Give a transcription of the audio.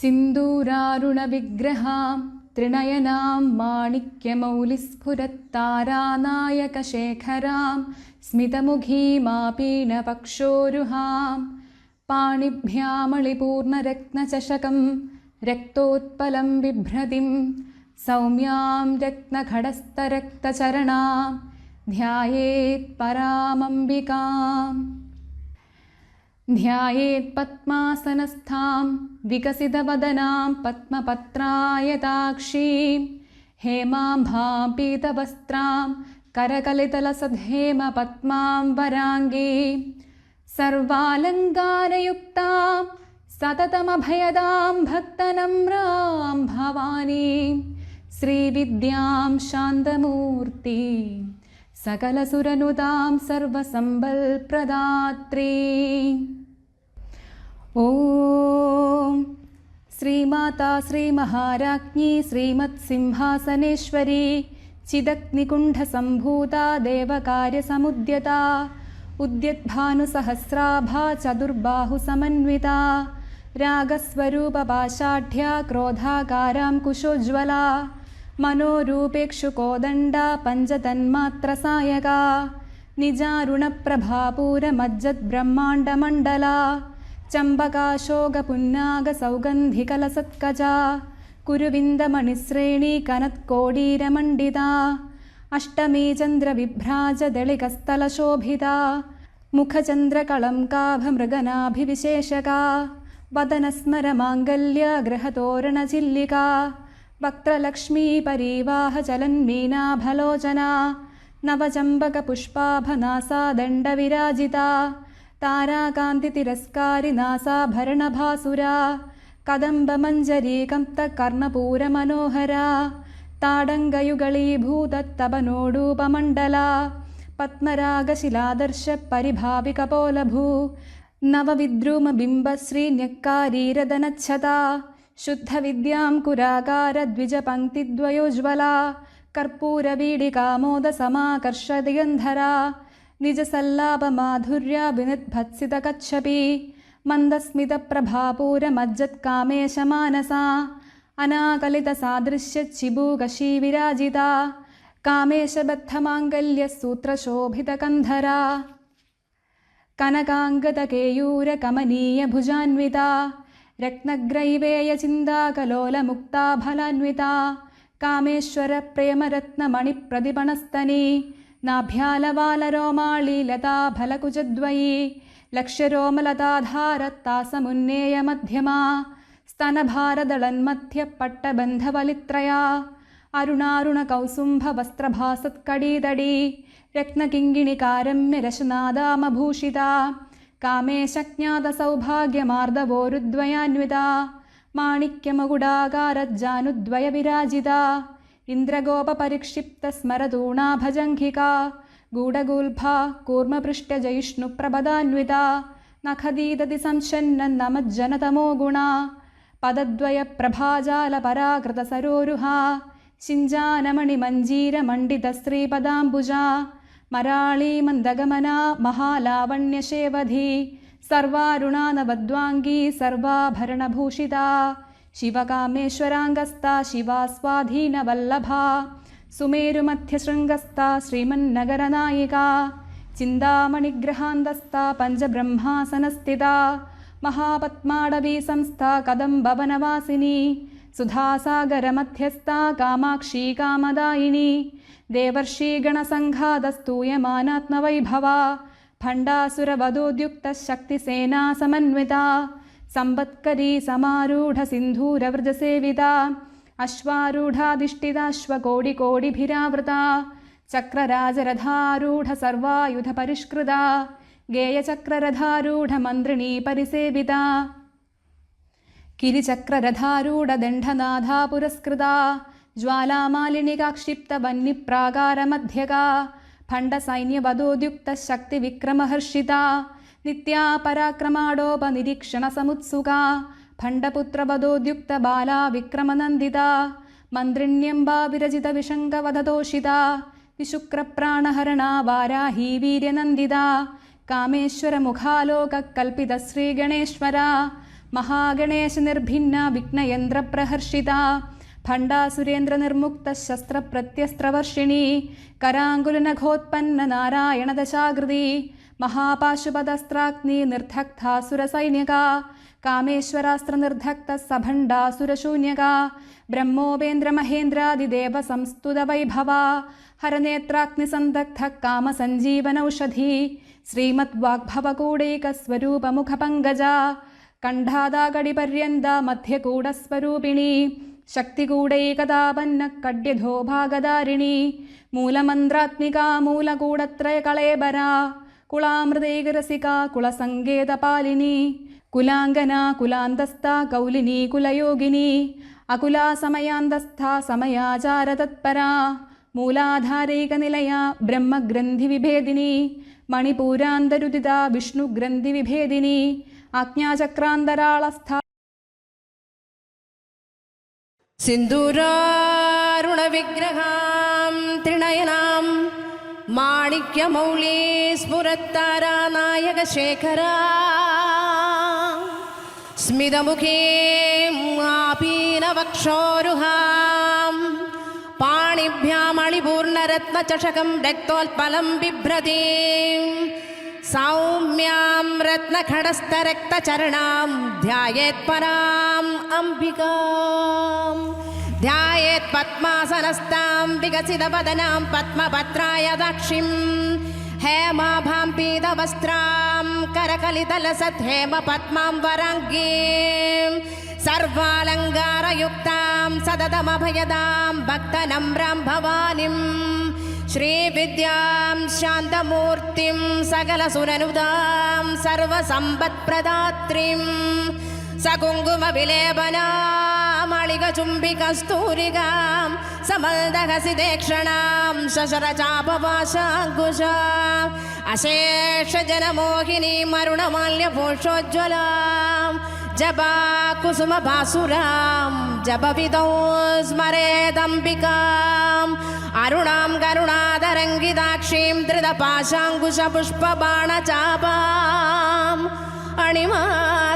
सिन्दूरारुणविग्रहां त्रिनयनां माणिक्यमौलिस्फुरत्तारानायकशेखरां स्मितमुखीमापीनपक्षोरुहां पाणिभ्यामളിपूर्णरत्नचषकं रक्तोत्पलं बिभ्रतिं सौम्यां रत्नखडस्तरक्तचरणां ध्यायेत् परामम्बिकाम् ध्यायेत्पद्मासनस्थां विकसितवदनां पद्मपत्रायताक्षीं हेमाम्भां पीतवस्त्रां करकलितलसद्धेमपद्मां वराङ्गीं सर्वालङ्कारयुक्तां सततमभयदां भक्तनम्रां भवानीं श्रीविद्यां शान्तमूर्तिं सकलसुरनुतां सर्वसम्बल्प्रदात्रीम् ॐ श्रीमाता श्रीमहाराज्ञी श्रीमत्सिंहासनेश्वरी चिदग्निकुण्ठसम्भूता देवकार्यसमुद्यता उद्यद्भानुसहस्राभा चतुर्बाहुसमन्विता रागस्वरूपपाषाढ्या क्रोधाकारां कुशोज्ज्वला मनोरूपेक्षुकोदण्डा पञ्चतन्मात्रसायका निजारुणप्रभापूरमज्जद्ब्रह्माण्डमण्डला चम्बकाशोकपुन्नागसौगन्धिकलसत्कजा कुरुविन्दमणिश्रेणी कनत्कोडीरमण्डिता अष्टमी चन्द्रविभ्राजदलिकस्थलशोभिता मुखचन्द्रकळङ्काभमृगनाभिविशेषका वदनस्मरमाङ्गल्यगृहतोरणचिल्लिका वक्त्रलक्ष्मीपरीवाहचलन्मीनाभलोचना नवचम्बकपुष्पाभनासा दण्डविराजिता താരാകാന്തി തിരസ്കാരി നാസാഭരണഭാസുര കദംബമഞ്ജരീ കർണപൂരമനോഹര താടങ്കയുഗളീഭൂതത്തപനോടൂപമണ്ഡല പത്മരാഗശിലാദർശ പരിഭാവികപോലഭൂ നവവിദ്രുമബിംബശ്രീന്യക്കാരീരതനച്ഛത ശുദ്ധവിദ്യാം കുരാകാരദ്വിജപങ്ക്തിദ്വയോജ്വല കർപ്പൂരവീടികാമോദസമാകർഷദിഗന്ധരാ विनिद्भत्सितकच्छपि मन्दस्मितप्रभापूरमज्जत्कामेशमानसा अनाकलितसादृश्यचिबूकशी विराजिता कामेशबद्धमाङ्गल्यसूत्रशोभितकन्धरा कनकाङ्गतकेयूरकमनीयभुजान्विता रत्नग्रैवेयचिन्ताकलोलमुक्ताफलान्विता कामेश्वरप्रेमरत्नमणिप्रदिपणस्तनी नाभ्यालवालरोमाळीलताफलकुजद्वयी लक्ष्यरोमलताधारत्तासमुन्नेयमध्यमा स्तनभारदळन्मध्यपट्टबन्धवलित्रया अरुणारुणकौसुम्भवस्त्रभासत्कडीदडी रत्नकिङ्गिणिकारम्यरशनादामभूषिता कामेशज्ञातसौभाग्यमार्दवोरुद्वयान्विता माणिक्यमकुडाकारज्जानुद्वयविराजिता इन्द्रगोपपरिक्षिप्तस्मरतूणाभजङ्घिका गूढगुल्फा कूर्मपृष्ठजयिष्णुप्रपदान्विता नखदीदति संशन्नमज्जनतमो गुणा पदद्वयप्रभाजालपराकृतसरोरुहा शिञ्जानमणिमञ्जीरमण्डितश्रीपदाम्बुजा मराळीमन्दगमना महालावण्यशेवधी सर्वारुणानवद्वाङ्गी सर्वाभरणभूषिता ശിവകാമേശ്വരാംഗസ്ഥ ശിവാസ്വാധീനവല്ലഭ സുമേരുമധ്യശൃംഗസ്ഥ ശ്രീമന്നഗരനായിക ചിന്താമണിഗ്രഹാന്തസ്ഥ പഞ്ചബ്രഹ്മാസനസ്ഥിത മഹാപത്മാടവീ സംസ്ഥ കദംബവനവാസിനി സുധാസാഗരമധ്യസ്ഥ കാമാക്ഷി കാമദായിനി ദേവർഷീഗണസംഘാതസ്തൂയമാനാത്മവൈഭവ ഭണ്ഡാസുരവധോദ്യുക്ത ശക്തിസേനാ സമ്പത്കരീ സമാരൂഢ സിന്ധൂരവൃജസേവിത അശ്വാരൂഢാധിഷ്ഠിതാശ്വകോടികോടിഭിരാവൃത ചക്രരാജരഥാരൂഢ സർവായുധ പരിഷ്കൃത ഗേയചക്രരഥാരൂഢ മന്ത്രിണീ പരിസേവിത കിരിചക്രരഥാരൂഢ ദണ്ഡനാഥാ പുരസ്കൃത ജ്വാലാമാലിനികാക്ഷിപ്ത വന്നിപ്രാകാരമധ്യക ഭണ്ഡസൈന്യവധോദ്യുക്ത ശക്തിവിക്രമഹർഷിത നിത്യാ പരാക്രമാടോപനിരീക്ഷണ സമുത്സുക ഭണ്ഡപുത്രവധോദ്യുക്ത ബാലാ വിക്രമനന്ദിത മന്ത്രിണ്യംബാ വിരചിത വിഷംഗവധദോഷിത വിശുക്രപ്രാണഹരണ വാരാഹീ വീര്യനന്ദിത കാമേശ്വരമുഖാലോകൽപ്പിത ശ്രീഗണേശ്വര മഹാഗണേശനിർഭിന്ന വിഘ്നയന്ത്രപ്രഹർഷിത ഭണ്ഡാസുരേന്ദ്രനിർമുക്ത ശസ്ത്രപ്രത്യസ്ത്രവർഷിണി കരാങ്കുലനഘോത്പന്ന നാരായണദശാകൃതി മഹാപാശുപദസ്ത്രാഗ്നി നിർദ്ധക്താസുരസൈന്യക കാമേശ്വരാസ്ത്രനിർദ്ധക്ത സഭണ്ഡാസുരശൂന്യക ബ്രഹ്മോപേന്ദ്രമഹേന്ദ്രാദിദേവ സംസ്തുത വൈഭവ ഹരനേത്രാഗ്നിസന്ദഗ്ധ കാമസഞ്ജീവനൌഷധി ശ്രീമദ് വാഗ്ഭവകൂടൈകസ്വരൂപമുഖപങ്കജ സ്വരൂപമുഖ പങ്കജ കണ്ഠാദാകടിപര്യന്ത മധ്യകൂടസ്വരൂപിണി ശക്തികൂടൈകതാപന്ന കഡ്യധോഭാഗധാരിണി മൂലമന്ത്രാത്മിക മൂലകൂടത്രയ കളേബര കുളാമൃതൈകരസിക കുളസങ്കേതപാലിനി കുലാംഗന കുലാന്തസ്ഥ കൗലിനി കുലയോഗിനി അകുലാ സമയാന്തസ്ഥ സമയാചാരതത്പരാ മൂലാധാരൈകനിലയ ബ്രഹ്മഗ്രന്ഥിവിഭേദിനി മണിപൂരാന്തരുദിത വിഷ്ണുഗ്രന്ഥിവിഭേദിനി ആജ്ഞാചക്രാന്തരാളസ്ഥ സിന്ദൂരാരുണവിഗ്രഹാം ത്രിണയനാം മാണിക്യമൗലീ സ്ഫുരത്താരാ നായകശേഖരാ സ്മിതമുഖേ ആപീനവക്ഷോരുഹാം. പാണിഭ്യാമളിപൂർണരത്നചഷകം രക്തോത്പലം ബിഭ്രതീം. സൗമ്യാം ध्यायेत् पद्मासनस्तां विकसितपदनां पद्मपत्राय दक्षिं हेमाभां पीतवस्त्रां करकलितलसत् हेमपद्मां वराङ्गीं सर्वालङ्कारयुक्तां सततमभयदां भक्तनम्रां भवानीं श्रीविद्यां शान्तमूर्तिं सकलसुरनुदां सर्वसम्पत्प्रदात्रीं सकुङ्कुमविलेपना కాళిగ చుంబి కస్తూరిగా సమల్దహసిదేక్షణాం శశరచాపవాసాంకుశ అశేష జనమోహిని మరుణమాల్య పోషోజ్వల జబా కుసుమ భాసురాం జబ విదౌ స్మరేదంబికా అరుణాం కరుణాదరంగిదాక్షీం ధృత పాశాంకుశ పుష్ప బాణ చాపాం అణిమాదిభిరావృతాం.